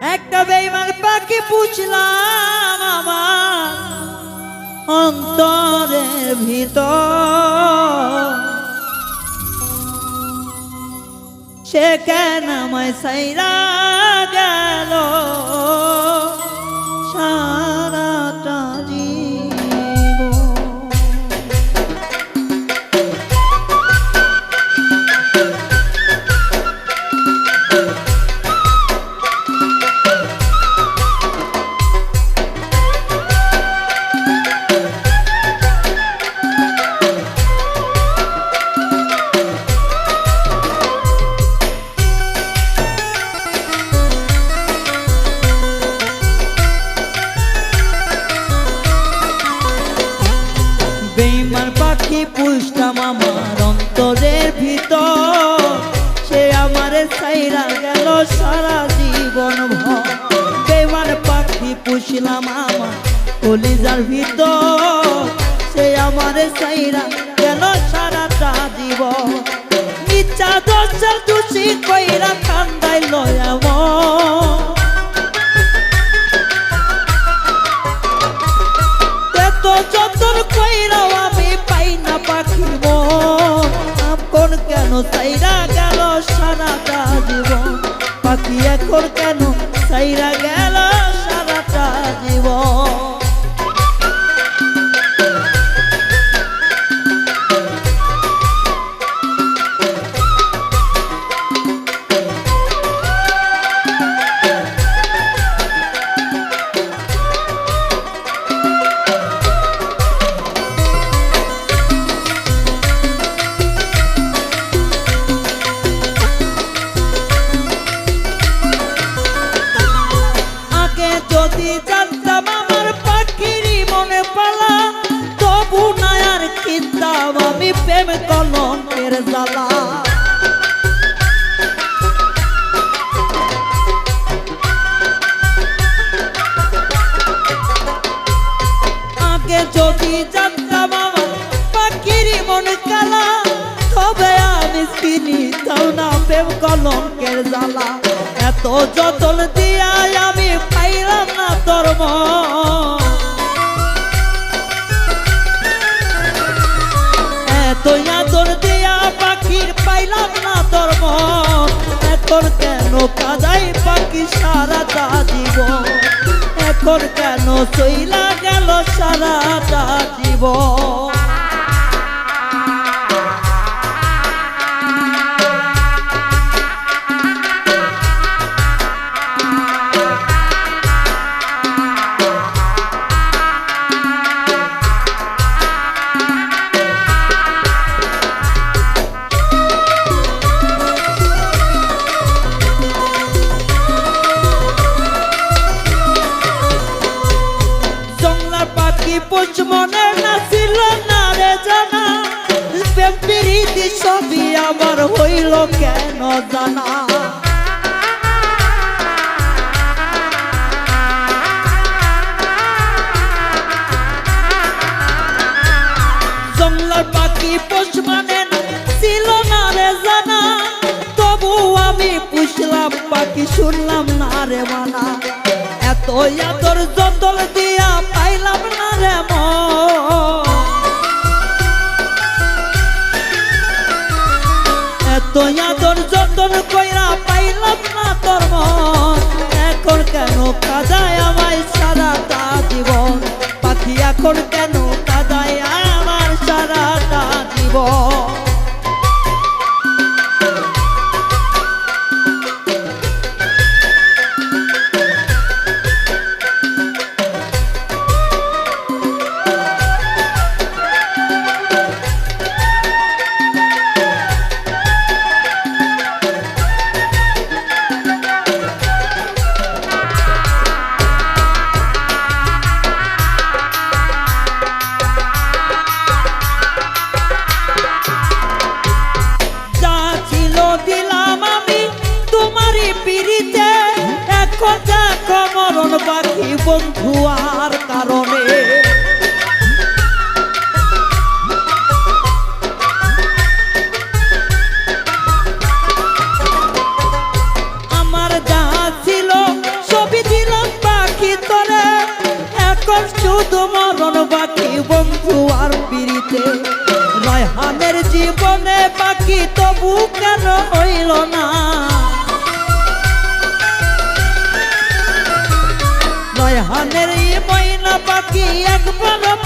একটা বেইমান পাখি পুছলাম আমার অন্তরের ভিতর। সে কেন আমায় সাইরা গেল? পাখি পুষতাম আমার অন্তরের ভিতর। সে আমারে সাইরা গেল সারা জীবন বেইমান পাখি পুষলাম আমার কলিজার ভিতর। সে আমারে সাইরা গেল সারাটা জীবন। ইচ্ছা দশটা দুষি কইরা খান্দাই লয় কলঙ্কের জ্বালা আগে যদি জানতাম আমার পাখিরই মন কালা, তবে আমি চিনিতাম না প্রেম কলঙ্কের জ্বালা এত যতন দিয়া আমি পাইলাম না তোর মন। পাইলাম না তোর মন। এখন কেন কাদাই পাখি সারাটা জীবন? এখন কেন চইলা গেল সারাটা জীবন? পোষ মনে নাছিল না রে জানা প্রীতি সবই আমার হইল কেন জানা পাখি ছিল না রে জানা তবু আমি পুষলাম পাখি শুনলাম না রে মানা। এত আদর যতল দিয়া পাইলাম না রে। এত আদর যতন কইরা পাইলাম না তোর এখন কেন কাদায় আমায় সারাটা জীবন? পাখি এখন কেন কাদায় আমার সারাটা জীবন? কারণ পাখি বন্ধু আর কারণে। আমার যা ছিল ছবি পাখি এখন শুধু মরণ পাখি বন্ধু আর পিড়িতে। রায়হানের জীবনে পাখি তবু কেন হইল না?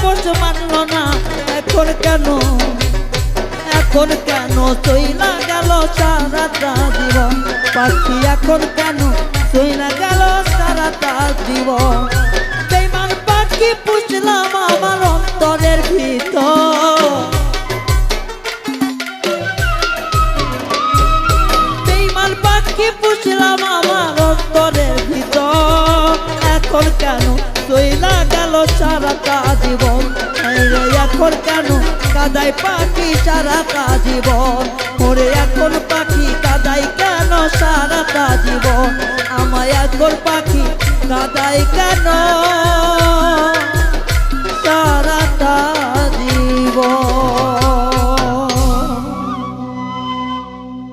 পোষ মানল না? এখন কেন? এখন কেন? চইলা গেল সারাটা জীবন। পাখি এখন কেন? চইলা গেল সারাটা জীবন। বেমান পাখি পুষলাম আমার অন্তরের ভিতর। বেইমান পাখি পুষলাম সারাটা জীবন। এখন কেন? কাদাই পাখি সারাটা জীবন। ওরে এখন পাখি কাদাই কেন সারাটা জীবন? আমায় এখন পাখি কাদাই কেন